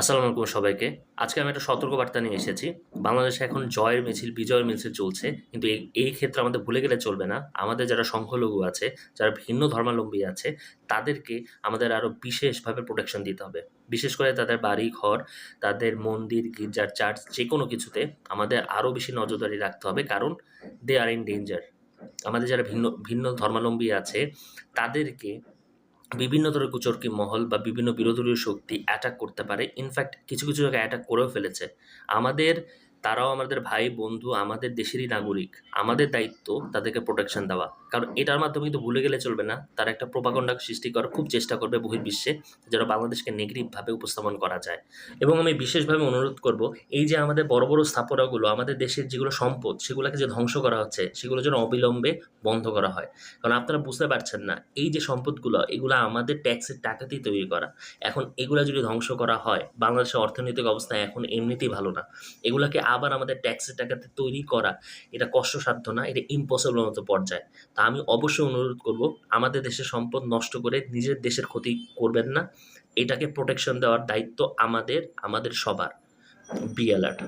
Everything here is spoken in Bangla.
আসসালামু আলাইকুম সবাইকে। আজকে আমি একটা সতর্কবার্তা নিয়ে এসেছি। বাংলাদেশে এখন জয়ের মিছিল, বিজয়ের মিছিল চলছে। কিন্তু এই ক্ষেত্রে আমাদের ভুলে গেলে চলবে না। আমাদের যারা সংখ্যালঘু আছে, যারা ভিন্ন ধর্মাবলম্বী আছে, তাদেরকে আমাদের আরও বিশেষভাবে প্রোটেকশন দিতে হবে। বিশেষ করে তাদের বাড়ি, ঘর, তাদের মন্দির, গির্জার চার্চ যে কোনো কিছুতে আমাদের আরও বেশি নজরদারি রাখতে হবে। কারণ দে আর ইন ডেঞ্জার আমাদের যারা ভিন্ন ভিন্ন ধর্মাবলম্বী আছে, তাদেরকে বিভিন্ন ধরনের কুচরকি মহল বা বিভিন্ন বিরোধী শক্তি অ্যাটাক করতে পারে। ইনফ্যাক্ট কিছু কিছু জায়গায় অ্যাটাক করেও ফেলেছে। আমাদের তারাও আমাদের ভাই, বন্ধু, আমাদের দেশেরই নাগরিক। আমাদের দায়িত্ব তাদেরকে প্রোটেকশন দেওয়া। কারণ এটার মাধ্যমে কিন্তু ভুলে গেলে চলবে না। তারা একটা প্রোপাগন্ডা সৃষ্টি করার খুব চেষ্টা করবে বহির্বিশ্বে, যেন বাংলাদেশকে নেগেটিভভাবে উপস্থাপন করা যায়। এবং আমি বিশেষভাবে অনুরোধ করব, এই যে আমাদের বড় বড় স্থাপনাগুলো, আমাদের দেশের যেগুলো সম্পদ, সেগুলোকে যে ধ্বংস করা হচ্ছে, সেগুলো যেন অবিলম্বে বন্ধ করা হয়। কারণ আপনারা বুঝতে পারছেন না, এই যে সম্পদগুলো, এগুলো আমাদের ট্যাক্সের টাকাতেই তৈরি করা। এখন এগুলো যদি ধ্বংস করা হয়, বাংলাদেশের অর্থনৈতিক অবস্থা এখন এমনিতেই ভালো না। এগুলোকে আবার আমাদের ট্যাক্সের টাকাতে তৈরি করা, এটা কষ্টসাধ্য না, এটা ইম্পসিবল মতো পর্যায়ে। তা আমি অবশ্যই অনুরোধ করব, আমাদের দেশের সম্পদ নষ্ট করে নিজের দেশের ক্ষতি করবেন না, এটাকে প্রোটেকশন দেওয়ার দায়িত্ব আমাদের আমাদের সবার। Be alert